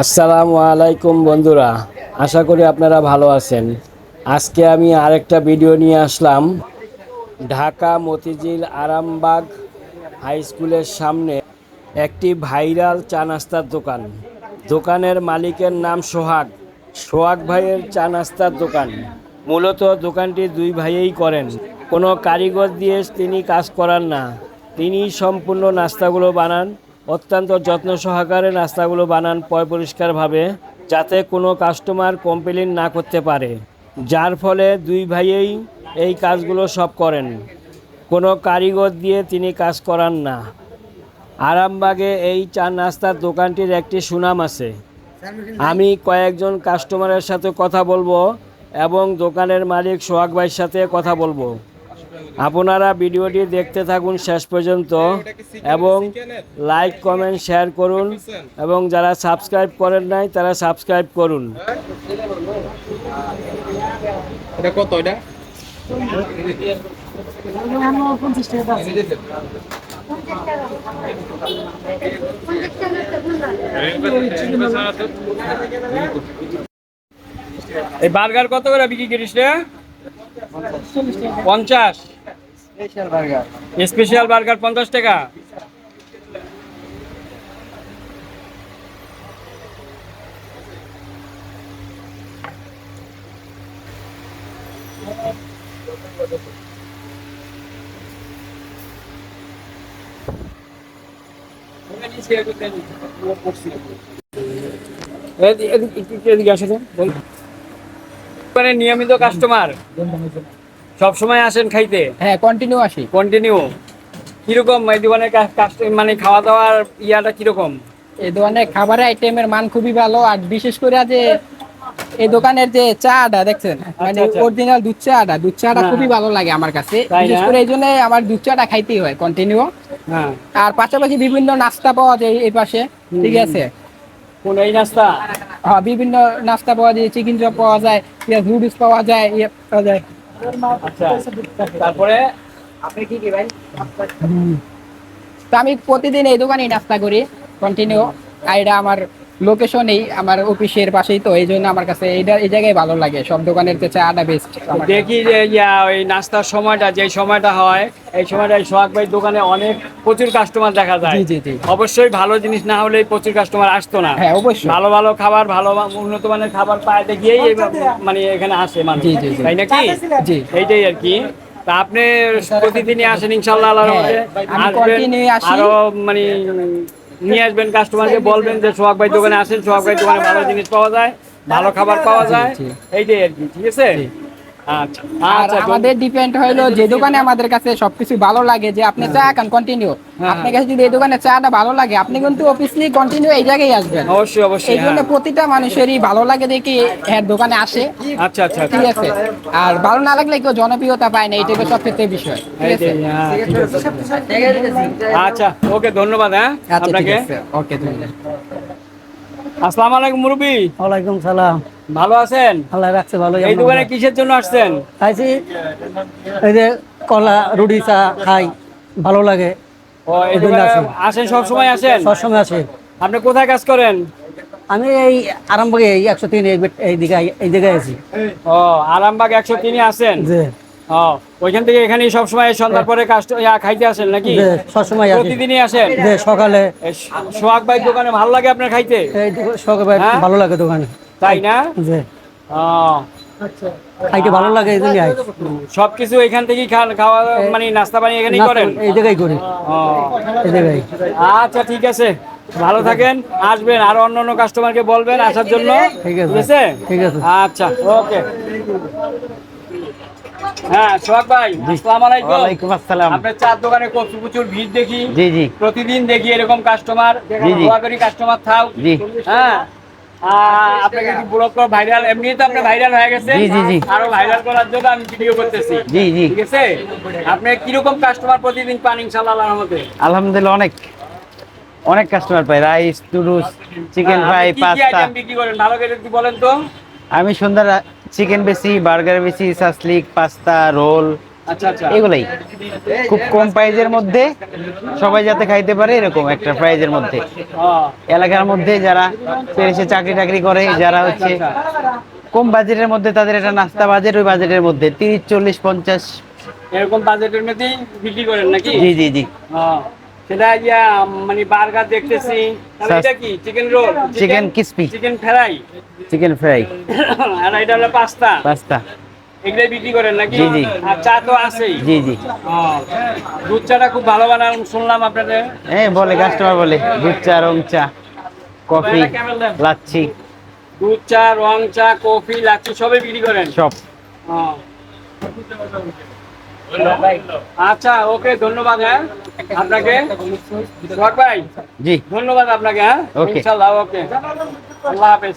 আসসালামু আলাইকুম বন্ধুরা, আশা করি আপনারা ভালো আছেন। আজকে আমি আরেকটা ভিডিও নিয়ে আসলাম। ঢাকা মতিঝিল আরামবাগ হাই স্কুলের সামনে একটি ভাইরাল চা নাস্তার দোকান। দোকানের মালিকের নাম সোহাগ। সোহাগ ভাইয়ের চা নাস্তার দোকান। মূলত দোকানটি দুই ভাইয়েই করেন। কোনো কারিগর দিয়ে তিনি কাজ করান না। তিনি সম্পূর্ণ নাস্তাগুলো বানান। অত্যন্ত যত্ন সহকারে নাস্তাগুলো বানান পয় পরিষ্কারভাবে যাতে কোনো কাস্টমার কমপ্লেন না করতে পারে। যার ফলে দুই ভাইয়েই এই কাজগুলো সব করেন। কোনো কারিগর দিয়ে তিনি কাজ করান না। আরামবাগে এই চা নাস্তার দোকানটির একটি সুনাম আছে। আমি কয়েকজন কাস্টমারের সাথে কথা বলব এবং দোকানের মালিক সোহাগ ভাইয়ের সাথে কথা বলব। আপনারা ভিডিওটি দেখতে থাকুন শেষ পর্যন্ত এবং লাইক কমেন্ট শেয়ার করুন এবং যারা সাবস্ক্রাইব করেন নাই তারা সাবস্ক্রাইব করুন। এটা কত এটা? এই বার্গার কত করে বিক্রি করিস রে? পঞ্চাশ। স্পেশাল বার্গার পঞ্চাশ টাকা। এদিকে আসো বল। মানে নিয়মিত কাস্টমার সব সময় আসেন খাইতে? হ্যাঁ কন্টিনিউ আসি। কন্টিনিউ কীরকম? এই দোকানের মানে খাওয়া দাওয়ার ইয়াটা কীরকম? এই দোকানের খাবারের আইটেমের মান খুবই ভালো আর বিশেষ করে যে এই দোকানের যে চাটা দেখছেন? মানে আচ্ছা। অরিজিনাল দুধ চাটা দুধ চাটা হ্যাঁ। খুবই ভালো লাগে আমার কাছে। বিশেষ করে এই জন্য আমার দুধ চাটা খাইতেই হয় কন্টিনিউ হ্যাঁ। আর পাশাপাশি বিভিন্ন নাস্তা পাওয়া যায় এই পাশে ঠিক আছে? কোন এই নাস্তা? হ্যাঁ বিভিন্ন নাস্তা পাওয়া যায় চিকেন চপ পাওয়া যায় নুডলস পাওয়া যায় ইয়ে পাওয়া যায়। আচ্ছা তারপরে? তো আমি প্রতিদিন এই দোকানেই নাস্তা করি কন্টিনিউ আর এটা আমার লোকেশনেই আমার অফিসের পাশেই তো এই জন্য আমার কাছে এইটা এই জায়গায় ভালো লাগে। সব দোকানের চেয়ে চাটা বেস্ট দেখি যে ইয়া ওই নাস্তার সময়টা যে সময়টা হয় এই সময়টা এই সোহাগ ভাই দোকানে অনেক প্রচুর কাস্টমার দেখা যায়। জি, জি। অবশ্যই ভালো জিনিস না হলে প্রচুর কাস্টমার আসতো না। হ্যাঁ, অবশ্যই। ভালো ভালো খাবার ভালো উন্নত মানের খাবার পায় গিয়েই মানে এখানে আসে মানুষ। জি, জি। তাই নাকি? জি। এইটাই আর কি। তা আপনি প্রতিদিনই আসেন ইনশাল্লাহ আল্লাহর হ্যাঁ। আরও মানে নিয়ে আসবেন কাস্টমারকে বলবেন যে সোহাগ ভাই দোকানে আসেন সোহাগ ভাই দোকানে ভালো জিনিস পাওয়া যায় ভালো খাবার পাওয়া যায়। এইটাই আর কি ঠিক আছে? আর আচ্ছা আমাদের ডিপেন্ড হইল যে দোকানে আমাদের কাছে সবকিছু ভালো লাগে যে আপনি চা খান কন্টিনিউ হ্যাঁ। আপনার কাছে যদি এই দোকানে চাটা ভালো লাগে আপনি কিন্তু অফিসলি কন্টিনিউ এই জায়গায় আসবেন। অবশ্যই অবশ্যই এই জন্য হ্যাঁ। প্রতিটা মানুষেরই ভালো লাগে দেখি হ্যাঁ দোকানে আসে। আচ্ছা আচ্ছা আচ্ছা। ঠিক আছে। আর ভালো না লাগলে কেউ জনপ্রিয়তা পায় না এইটাকে বিষয়। হ্যাঁ, ঠিক আছে। আচ্ছা ওকে ধন্যবাদ হ্যাঁ আচ্ছা আপনাকে। ওকে ধন্যবাদ। আসসালামু আলাইকুম মুরব্বী। ওয়ালাইকুম সালাম। ভালো আছেন? আল্লাহ রাখছে ভালো এই দোকানে কিসের জন্য আসছেন? খাইছি এই যে কলা রুটি চা খাই ভালো লাগে। ও এই দোকানে আসেন। আসেন সব সময় আসেন? সবসময় আছে আপনি কোথায় কাজ করেন? আমি এই আরম্ভে এই একশো তিন এই দিকে এই জায়গায় আছি। ও আরামবাগ একশো তিনে আসেন? যে ও ওইখান থেকে এখানে সব সময় সন্ধ্যার পরে ইয়া খাইতে আসেন নাকি? যে সবসময় আসি। প্রতিদিনই আসেন? সকালে। সোহাগ ভাই দোকানে ভালো লাগে আপনার খাইতে? এই দো- সকালে হ্যাঁ? ভালো লাগে দোকানে। তাই না? যে খাইতে ভালো লাগে এই জন্য সবকিছু এখান থেকেই খান খাওয়া মানে নাস্তা পানি এখানেই করেন? এই জায়গায় করি। এই জায়গায়। আচ্ছা ঠিক আছে। ভালো থাকেন আসবেন আর অন্য অন্য কাস্টমারকে বলবেন আসার জন্য। ঠিক আছে। ঠিক আছে ঠিক আছে। আচ্ছা ওকে। হ্যাঁ সোহাগ ভাই আসসালামু আলাইকুম। ওয়ালাইকুম আসসালাম। আপনার চার দোকানে প্রচুর প্রচুর ভিড় দেখি। জি জি। প্রতিদিন দেখি এরকম কাস্টমার। দোয়া করি কাস্টমার থাও জি। হ্যাঁ আপনাকে একটু ব্লক ভাইরাল এমনি তো আপনি ভাইরাল হয়ে গেছে। জি, জি, জি। আরও ভাইরাল করার জন্য আমি ভিডিও করতেছি। জি জি। ঠিক আছে? আপনি কীরকম কাস্টমার প্রতিদিন পান ইনশাআল্লাহ আল্লাহর রহমতে? আলহামদুলিল্লাহ অনেক। অনেক কাস্টমার পাই। রাইস টুডুস চিকেন ফ্রাই আপনি কি কি পাস্তা বিক্রি করেন? ভালো করে একটু বলেন তো। আমি সন্ধ্যার চিকেন বেশি বার্গার বেশি সাসলিক পাস্তা রোল এগুলাই। খুব কম প্রাইজের মধ্যে সবাই যাতে খাইতে পারে এরকম একটা প্রাইজের মধ্যে। হ্যাঁ। এলাকার মধ্যে যারা পেরেছে চাকরি টাকরি করে যারা হচ্ছে কম বাজেটের মধ্যে তাদের একটা নাস্তা বাজেট ওই বাজেটের মধ্যে। তিরিশ চল্লিশ পঞ্চাশ। এরকম বাজেটের মধ্যেই বিক্রি করেন নাকি? জি জি জি। হ্যাঁ। সেটা ইয়া মানে বার্গার দেখতেছি। এটা কি? Chicken roll chicken crispy। Chicken fry chicken fry আর এটা হলো পাস্তা। পাস্তা। এগুলাই বিক্রি করেন নাকি? জি, জি। আর চা তো আছেই। জি জি। দুধ চাটা খুব ভালো বানান শুনলাম আপনাদের। হ্যাঁ বলে কাস্টমার বলে। দুধ চা রং চা কফি লাচ্ছি। দুধ চা রং চা কফি লাচ্ছি সবই বিক্রি করেন? সব। আচ্ছা ওকে ধন্যবাদ হ্যাঁ আপনাকে। ভাই জি। ধন্যবাদ আপনাকে হ্যাঁ। Okay. ইনশাল্লাহ ওকে। আল্লাহ হাফেজ।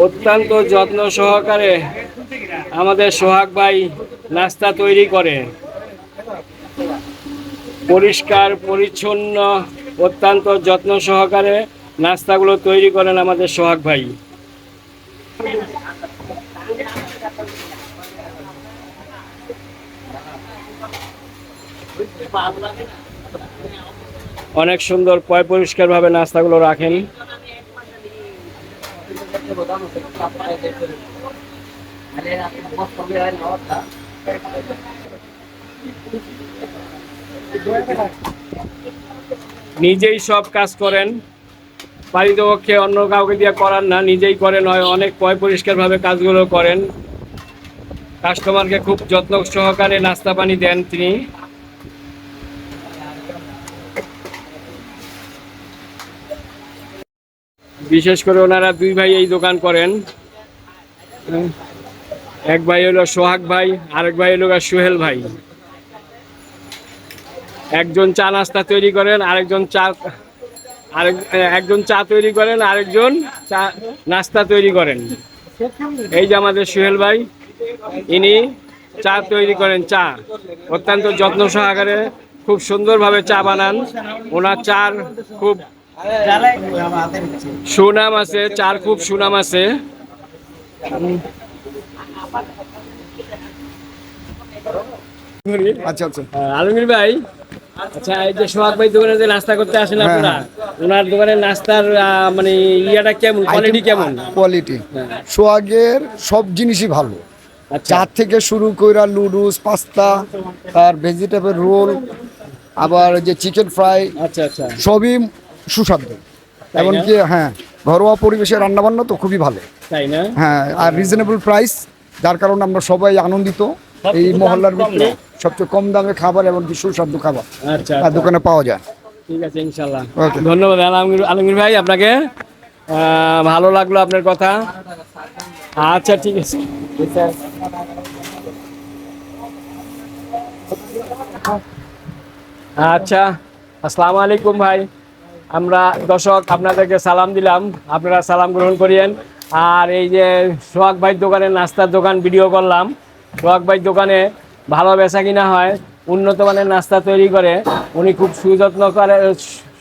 অত্যন্ত যত্ন সহকারে আমাদের সোহাগ ভাই নাস্তা তৈরি করে। পরিষ্কার, পরিচ্ছন্ন, অত্যন্ত যত্ন সহকারে নাস্তাগুলো তৈরি করেন আমাদের সোহাগ ভাই। অনেক সুন্দর পয় পরিষ্কারভাবে নাস্তাগুলো রাখেন। নিজেই সব কাজ করেন। পারিতপক্ষে অন্য কাউকে দিয়ে করান না, নিজেই করেন, হয় অনেক পয় পরিষ্কারভাবে কাজগুলো করেন। কাস্টমারকে খুব যত্ন সহকারে নাস্তা পানি দেন তিনি। বিশেষ করে ওনারা দুই ভাই এই দোকান করেন। এক ভাই হলো সোহাগ ভাই, আরেক ভাই হলো সোহেল ভাই। একজন চা নাস্তা তৈরি করেন, আরেকজন চা, আরেক, একজন চা তৈরি করেন, আরেকজন চা নাস্তা তৈরি করেন। এই যে আমাদের সোহেল ভাই, ইনি চা তৈরি করেন, চা। অত্যন্ত যত্ন সহকারে খুব সুন্দরভাবে চা বানান। ওনার চার খুব সুনাম আছে, চার খুব সুনাম আছে। আচ্ছা আচ্ছা। আলমগীর ভাই আচ্ছা এই যে সোহাগ ভাই দোকানে যে নাস্তা করতে আসেন আপনারা ওনার দোকানের নাস্তার মানে ইয়াটা কেমন কোয়ালিটি কেমন? কোয়ালিটি সোয়াগের সব জিনিসই ভালো। চা থেকে শুরু করে লুডুস পাস্তা আর ভেজিটেবল রোল আবার যে চিকেন ফ্রাই আচ্ছা আচ্ছা। সবই সুস্বাদু। এমনকি হ্যাঁ ঘরোয়া পরিবেশে রান্নাবান্না তো খুবই ভালো। তাই না? হ্যাঁ আর রিজনেবল প্রাইস যার কারণে আমরা সবাই আনন্দিত এই মহল্লার ভিতরে। সবচেয়ে কম দামে খাবার এমনকি সুস্বাদু খাবার। আচ্ছা আর দোকানে পাওয়া যায়। ঠিক আছে ইনশাল্লাহ ধন্যবাদ আলমগীর আলমগীর ভাই আপনাকে। ভালো লাগল আপনার কথা। আচ্ছা ঠিক আছে। আচ্ছা আসসালামু আলাইকুম ভাই। আমরা দর্শক আপনাদেরকে সালাম দিলাম। আপনারা সালাম গ্রহণ করিয়েন। আর এই যে সোহাগ ভাই দোকানে নাস্তার দোকান ভিডিও করলাম। সোহাগ ভাই দোকানে ভালো বেচা কিনা হয় উন্নত মানের নাস্তা তৈরি করে। উনি খুব সুযত্ন করে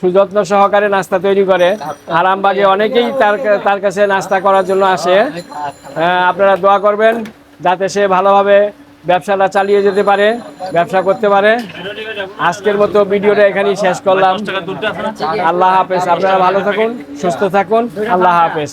সুযত্ন সহকারে নাস্তা তৈরি করে। আরামবাগে অনেকেই তার তার কাছে নাস্তা করার জন্য আসে। আহ, আপনারা দোয়া করবেন যাতে সে ভালোভাবে ব্যবসাটা চালিয়ে যেতে পারে ব্যবসা করতে পারে। আজকের মতো ভিডিওটা এখানেই শেষ করলাম। আল্লাহ হাফেজ। আপনারা ভালো থাকুন সুস্থ থাকুন। আল্লাহ হাফেজ।